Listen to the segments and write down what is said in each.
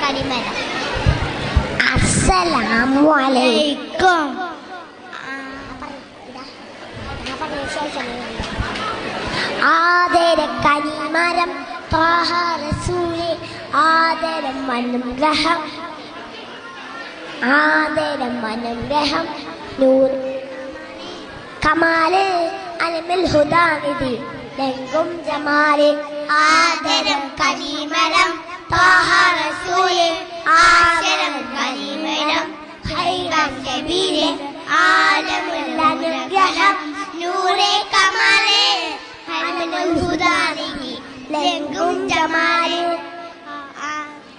കടിമരം അസ്സലാമു അലൈക്കും. ആദര കനിമരം ത്വാഹ റസൂലെ ആദരം അനുഗ്രഹം. ആദരം അനുഗ്രഹം നൂർ കമാൽ അലമിൽ ഹുദാനിധി ലങ്കും ജമാൽ. ആദരം ഹൈറം നബീലെ ആലമുൽ അനുഗ്രഹം നൂറെ കമാലെ ഹൈമനുൽ ഹുദാനിഹി ലങ്കും ജമാലെ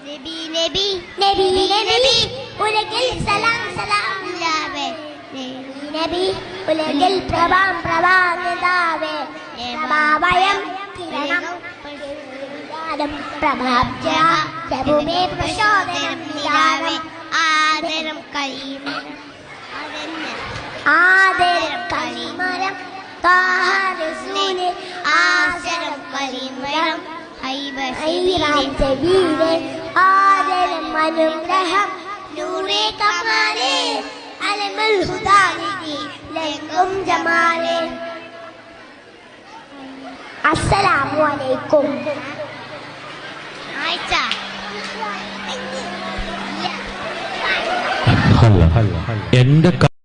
നബി നബി നബി നബി ഉലകിൽ സലാം സലാം ലാവേ നബി ഉലകിൽ പ്രഭാം പ്രഭാനിതാവേ പ്രഭാവയം കിരണം കിരണം പ്രഭാബ്ജ പ്രഭുമേ പ്രചോദനം നിരാവേ ആദരം കളിമരം താഹരസൂലെ ആദരം കലിമരം ഐറാം ജബീലെ ആദരം അനുഗ്രഹം നൂറേ കമാലെ അലമുൽ ഹുദാനിധി ലക്കും ജമാലെ. അസ്സലാമു അലൈക്കും. ആയിച്ച. അല്ല എന്റെ